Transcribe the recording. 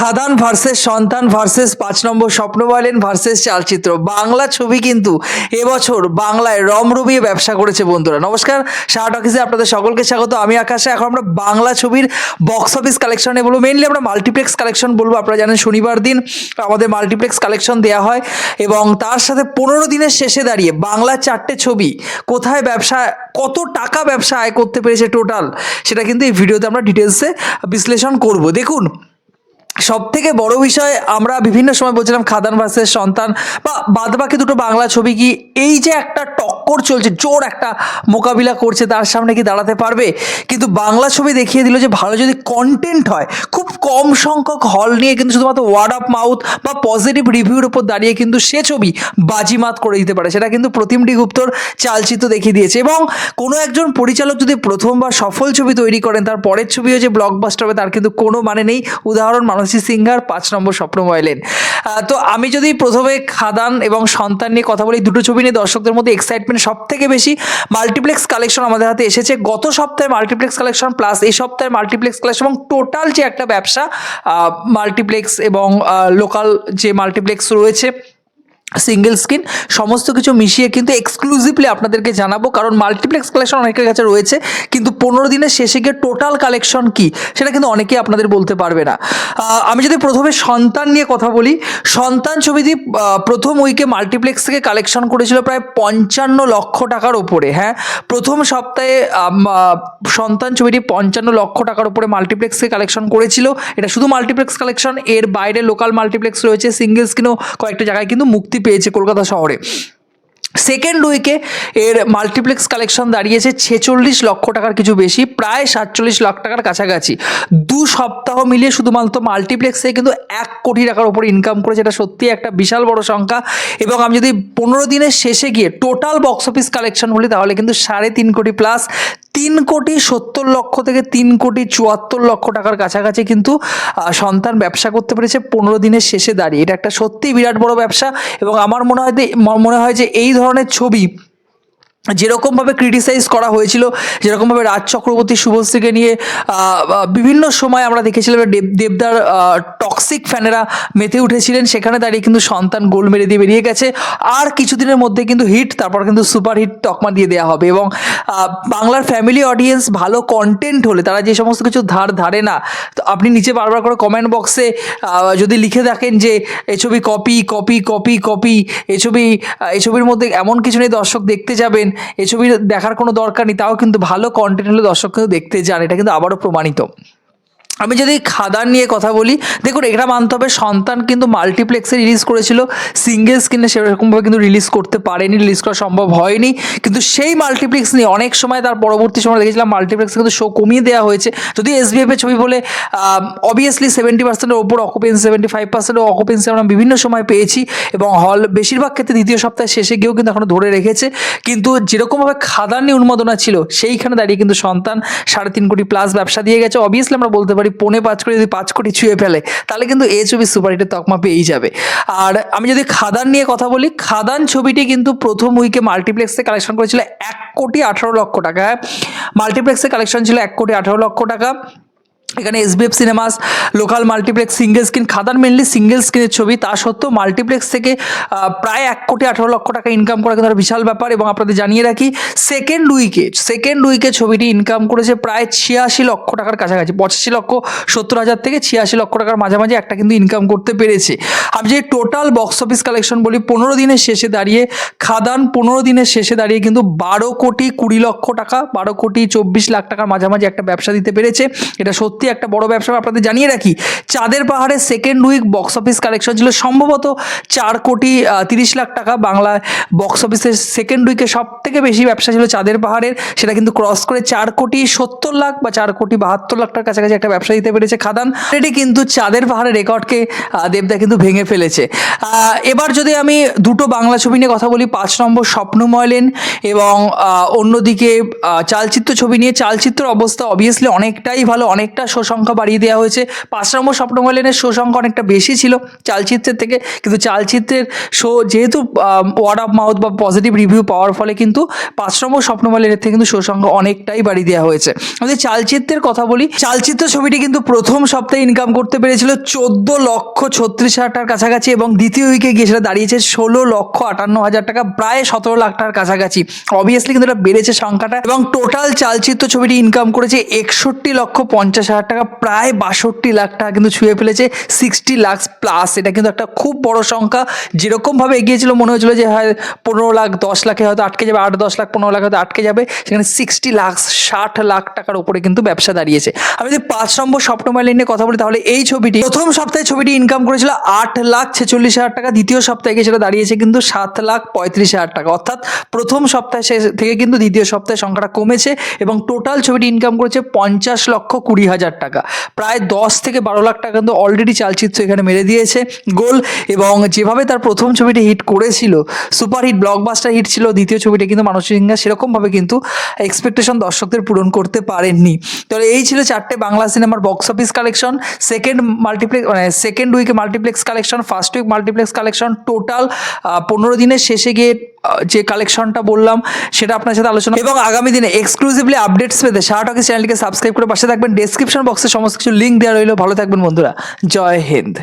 খাদান versus সন্তান versus পাঁচ নম্বর স্বপ্ন বলেন ভার্সেস চালচিত্র। বাংলা ছবি কিন্তু এবছর বাংলায় রমরমিয়ে ব্যবসা করেছে বন্ধুরা। নমস্কার শাহ টকিসে আপনাদের সকলকে স্বাগত। আমি আকাশে। এখন আমরা বাংলা ছবির বক্স অফিস কালেকশনে বলব। মেনলি আমরা মাল্টিপ্লেক্স কালেকশন বলব। আপনারা জানেন শনিবার দিন আমাদের মাল্টিপ্লেক্স কালেকশন দেওয়া হয় এবং তার সাথে পনেরো দিনের শেষে দাঁড়িয়ে বাংলা চারটে ছবি কোথায় ব্যবসা, কত টাকা ব্যবসা আয় করতে পেরেছে টোটাল সেটা কিন্তু এই ভিডিওতে আমরা ডিটেলসে বিশ্লেষণ করব। দেখুন সব থেকে বড় বিষয়, আমরা বিভিন্ন সময় বলছিলাম খাদান ভার্সেস সন্তান বা বাদবাকি দুটো বাংলা ছবি কি এই যে একটা টক্কর চলছে, জোর একটা মোকাবিলা করছে, তার সামনে কি দাঁড়াতে পারবে। কিন্তু বাংলা ছবি দেখিয়ে দিল যে ভালো যদি কন্টেন্ট হয়, খুব কম সংখ্যক হল নিয়ে কিন্তু শুধুমাত্র ওয়ার্ড অফ মাউথ বা পজিটিভ রিভিউর উপর দাঁড়িয়ে কিন্তু সে ছবি বাজিমাত করে দিতে পারে। সেটা কিন্তু প্রতিমটি গুপ্তর চালচিত্র দেখিয়ে দিয়েছে এবং কোনো একজন পরিচালক যদি প্রথমবার সফল ছবি তৈরি করেন, তার পরের ছবিও যে ব্লকবাস্টার হবে, তার কিন্তু কোনো মানে নেই। উদাহরণ মানসী সিংহার পাঁচ নম্বর স্বপ্নময় লেন। তো আমি যদি প্রথমে খাদান এবং সন্তান নিয়ে কথা বলি দুটো ছবি নিয়ে দর্শকদের মধ্যে এক্সাইটমেন্ট সব থেকে বেশি। মাল্টিপ্লেক্স কালেকশন আমাদের হাতে এসেছে। গত সপ্তাহে মাল্টিপ্লেক্স কালেকশন প্লাস এই সপ্তাহে মাল্টিপ্লেক্স কালেকশন এবং টোটাল যে একটা ব্যবসা মাল্টিপ্লেক্স এবং লোকাল যে মাল্টিপ্লেক্স রয়েছে সিঙ্গেল স্ক্রিন সমস্ত কিছু মিশিয়ে কিন্তু এক্সক্লুসিভলি আপনাদেরকে জানাব, কারণ মাল্টিপ্লেক্স কালেকশন অনেকের কাছে রয়েছে, কিন্তু পনেরো দিনের শেষে গিয়ে টোটাল কালেকশন কি, সেটা কিন্তু অনেকেই আপনাদের বলতে পারবে না। আমি যদি প্রথমে সন্তান নিয়ে কথা বলি, সন্তান ছবিটি প্রথম উইকে মাল্টিপ্লেক্স থেকে কালেকশন করেছিল প্রায় পঞ্চান্ন লক্ষ টাকার ওপরে হ্যাঁ? প্রথম সপ্তাহে সন্তান ছবিটি পঞ্চান্ন লক্ষ টাকার ওপরে মাল্টিপ্লেক্স থেকে কালেকশন করেছিল। এটা শুধু মাল্টিপ্লেক্স কালেকশন এর বাইরে লোকাল মাল্টিপ্লেক্স রয়েছে সিঙ্গেল স্ক্রিনও কয়েকটা জায়গায় কিন্তু মুক্তি পেয়েছে কলকাতা শহরে। সেকেন্ড উইকে এর মাল্টিপ্লেক্স কালেকশন দাঁড়িয়েছে ছেচল্লিশ লক্ষ টাকার কিছু বেশি, প্রায় সাতচল্লিশ লাখ টাকার কাছাকাছি। দু সপ্তাহ মিলিয়ে শুধুমাত্র মাল্টিপ্লেক্সে কিন্তু এক কোটি টাকার উপরে ইনকাম করেছে, এটা সত্যি একটা বিশাল বড় সংখ্যা। এবং আমি যদি পনেরো দিনের শেষে গিয়ে টোটাল বক্স অফিস কালেকশন বলি, তাহলে কিন্তু সাড়ে তিন কোটি প্লাস তিন কোটি সত্তর লক্ষ থেকে তিন কোটি চুয়াত্তর লক্ষ টাকার কাছাকাছি কিন্তু সন্তান ব্যবসা করতে পেরেছে পনেরো দিনের শেষে দাঁড়িয়ে। এটা একটা সত্যি বিরাট বড় ব্যবসা এবং আমার মনে হয় মনে হয় যে এই ধরনের ছবি যেরকমভাবে ক্রিটিসাইজ করা হয়েছিল যেরকমভাবে রাজ চক্রবর্তী শুভশ্রীকে নিয়ে বিভিন্ন সময় আমরা দেখেছিলাম দেব, দেবদার টক্সিক ফ্যানেরা মেতে উঠেছিলেন। সেখানে দাঁড়িয়ে কিন্তু সন্তান গোল মেরে দিয়ে বেরিয়ে গেছে। আর কিছুদিনের মধ্যে কিন্তু হিট তারপর কিন্তু সুপার হিট তকমা দিয়ে দেওয়া হবে। এবং বাংলার ফ্যামিলি অডিয়েন্স ভালো কন্টেন্ট হলে, তারা যে সমস্ত কিছু ধার ধারে না, তো আপনি নিচে বারবার করে কমেন্ট বক্সে যদি লিখে থাকেন যে, এ ছবি কপি কপি কপি কপি এ ছবি এ ছবির মধ্যে এমন কিছু নেই, দর্শক দেখতে যাবেন। এই ছবি দেখার কোনো দরকার নেই, তাও কিন্তু ভালো কন্টেন্ট হলে দর্শক কিন্তু দেখতে যান এটা কিন্তু আবারও প্রমাণিত। আমি যদি খাদান নিয়ে কথা বলি, দেখুন, এটা মানতে হবে সন্তান কিন্তু মাল্টিপ্লেক্সে রিলিজ করেছিল সিঙ্গেল স্ক্রিনে সেরকমভাবে কিন্তু রিলিজ করতে পারেনি রিলিজ করা সম্ভব হয়নি, কিন্তু সেই মাল্টিপ্লেক্স নিয়ে অনেক সময় তার পরবর্তী সময় দেখেছিলাম মাল্টিপ্লেক্সে কিন্তু শো কমিয়ে দেওয়া হয়েছে। যদি এসবিএফের ছবি বলে অবভিয়াসলি সেভেন্টি পার্সেন্টের ওপর অকুপেন্সি সেভেন্টি ফাইভ পার্সেন্টের অকুপেন্সি আমরা বিভিন্ন সময় পেয়েছি এবং হল বেশিরভাগ ক্ষেত্রে দ্বিতীয় সপ্তাহে শেষে গিয়েও কিন্তু এখনও ধরে রেখেছে। কিন্তু যেরকমভাবে খাদান নিয়ে উন্মাদনা ছিল, সেইখানে দাঁড়িয়ে কিন্তু সন্তান সাড়ে তিন কোটি প্লাস ব্যবসা দিয়ে গেছে। অবভিয়াসলি আমরা বলতে পারি পৌনে পাঁচ কোটি যদি পাঁচ কোটি ছুঁয়ে ফেলে, তাহলে কিন্তু এই ছবি সুপার হিটের তকমা পেয়েই যাবে। আর আমি যদি খাদান নিয়ে কথা বলি, খাদান ছবিটি কিন্তু প্রথম উইকে মাল্টিপ্লেক্সে কালেকশন করেছিল এক কোটি আঠারো লক্ষ টাকা। মাল্টিপ্লেক্সে কালেকশন ছিল এক কোটি আঠারো লক্ষ টাকা। এখানে SBF cinemas local multiplex single screen Khadaan mainly single স্ক্রিনের ছবি। তা সত্ত্বেও মাল্টিপ্লেক্স থেকে প্রায় এক কোটি আঠারো লক্ষ টাকা ইনকাম করা কিন্তু বিশাল ব্যাপার এবং আপনাদের জানিয়ে রাখি সেকেন্ড উইকে সেকেন্ড উইকে ছবিটি ইনকাম করেছে প্রায় ছিয়াশি লক্ষ টাকার কাছাকাছি, পঁচাশি লক্ষ সত্তর হাজার থেকে ছিয়াশি লক্ষ টাকার মাঝামাঝি একটা কিন্তু ইনকাম করতে পেরেছে। আমি যে টোটাল বক্স অফিস কালেকশন বলি, পনেরো দিনের শেষে দাঁড়িয়ে, খাদান পনেরো দিনের শেষে দাঁড়িয়ে কিন্তু বারো কোটি কুড়ি লক্ষ টাকা, বারো কোটি চব্বিশ লাখ টাকার মাঝামাঝি একটা ব্যবসা দিতে পেরেছে। এটা সত্যি একটা বড় ব্যবসা আপনাদের জানিয়ে রাখি। চাঁদের পাহাড়ে second week box office collection ছিল সম্ভবত চার কোটি তিরিশ লাখ টাকা। বাংলায় বক্স অফিসের সেকেন্ড উইকে সব থেকে বেশি ব্যবসা ছিল চাঁদের পাহাড়ের। সেটা কিন্তু ক্রস করে চার কোটি সত্তর লাখ বা চার কোটি বাহাত্তর লাখ টাকার কাছাকাছি একটা ব্যবসা দিতে পেরেছে খাদান। এটি কিন্তু চাঁদের পাহাড়ের রেকর্ডকে দেবদা কিন্তু ভেঙে ফেলেছে। এবার যদি আমি দুটো বাংলা ছবি নিয়ে কথা বলি, পাঁচ নম্বর স্বপ্নময় লেন এবং অন্যদিকে চালচিত্র ছবি নিয়ে। চালচিত্র অবস্থা অবভিয়াসলি অনেকটাই ভালো, অনেকটা শো সংখ্যা বাড়িয়ে দেওয়া হয়েছে। পাঁচ নম্বর স্বপ্নময় লেনের শো সংখ্যা অনেকটা বেশি ছিল চালচিত্রের থেকে, কিন্তু চালচিত্রের শো যেহেতু ওয়ার্ড অফ মাউথ বা পজিটিভ রিভিউ পাওয়ার ফলে কিন্তু পাঁচ নম্বর স্বপ্নময় লেনের থেকে কিন্তু শো সংখ্যা অনেকটাই বাড়িয়ে দেওয়া হয়েছে। আমাদের চালচিত্রের কথা বলি, চালচিত্র ছবিটি কিন্তু প্রথম সপ্তাহে ইনকাম করতে পেরেছিল চোদ্দ লক্ষ ছত্রিশ হাজার টাকার কাছাকাছি এবং দ্বিতীয় উইকে গিয়ে সেটা দাঁড়িয়েছে ষোলো লক্ষ আটান্ন হাজার টাকা, প্রায় সতেরো লাখ টাকার কাছাকাছি। অবভিয়াসলি কিন্তু এটা বেড়েছে সংখ্যাটা এবং টোটাল চালচিত্র ছবিটি ইনকাম করেছে একষট্টি লক্ষ পঞ্চাশ হাজার টাকা, প্রায় বাষট্টি লাখ টাকা কিন্তু ছুঁয়ে ফেলেছে সিক্সটি লাখ প্লাস এটা কিন্তু একটা খুব বড় সংখ্যা। যেরকমভাবে এগিয়েছিল, মনে হয়েছিল যে হয়, পনেরো লাখ, দশ লাখে হয়তো আটকে যাবে, আট, দশ লাখ, পনেরো লাখ হয়তো আটকে যাবে। সেখানে সিক্সটি লাখ ষাট লাখ টাকার উপরে কিন্তু ব্যবসা দাঁড়িয়েছে। আমি যদি পাঁচ নম্বর স্বপ্নময় নিয়ে কথা বলি, তাহলে এই ছবিটি প্রথম সপ্তাহে ছবিটি ইনকাম করেছিল আট লাখ ছেচল্লিশ হাজার টাকা, দ্বিতীয় সপ্তাহে গিয়ে সেটা দাঁড়িয়েছে কিন্তু সাত লাখ পঁয়ত্রিশ হাজার টাকা। অর্থাৎ প্রথম সপ্তাহে থেকে কিন্তু দ্বিতীয় সপ্তাহে সংখ্যাটা কমেছে এবং টোটাল ছবিটি ইনকাম করেছে পঞ্চাশ লক্ষ কুড়ি হাজার টাকা। প্রায় দশ থেকে বারো লাখ টাকা কিন্তু অলরেডি চালচিত্র এখানে মেরে দিয়েছে গোল এবং যেভাবে তার প্রথম ছবিটি হিট করেছিল সুপার হিট ব্লকবাস্টার হিট ছিল, দ্বিতীয় ছবিটা কিন্তু মানসী সিংহা সেরকমভাবে কিন্তু এক্সপেকটেশন দর্শকদের পূরণ করতে পারেননি। তাহলে এই ছিল চারটে বাংলা সিনেমার box office collection second multiplex মানে সেকেন্ড উইকে multiplex collection first week multiplex collection total পনেরো দিনের শেষে গিয়ে যে কালেকশনটা বললাম, সেটা আপনার সাথে আলোচনা এবং আগামী দিনে এক্সক্লুসিভলি আপডেটস পেতে শাহ টকিস চ্যানেলকে সাবস্ক্রাইব করে পাশে থাকবেন। ডেসক্রিপশন বক্সে সমস্ত কিছু লিঙ্ক দেওয়া রইল। ভালো থাকবেন বন্ধুরা। জয় হিন্দ।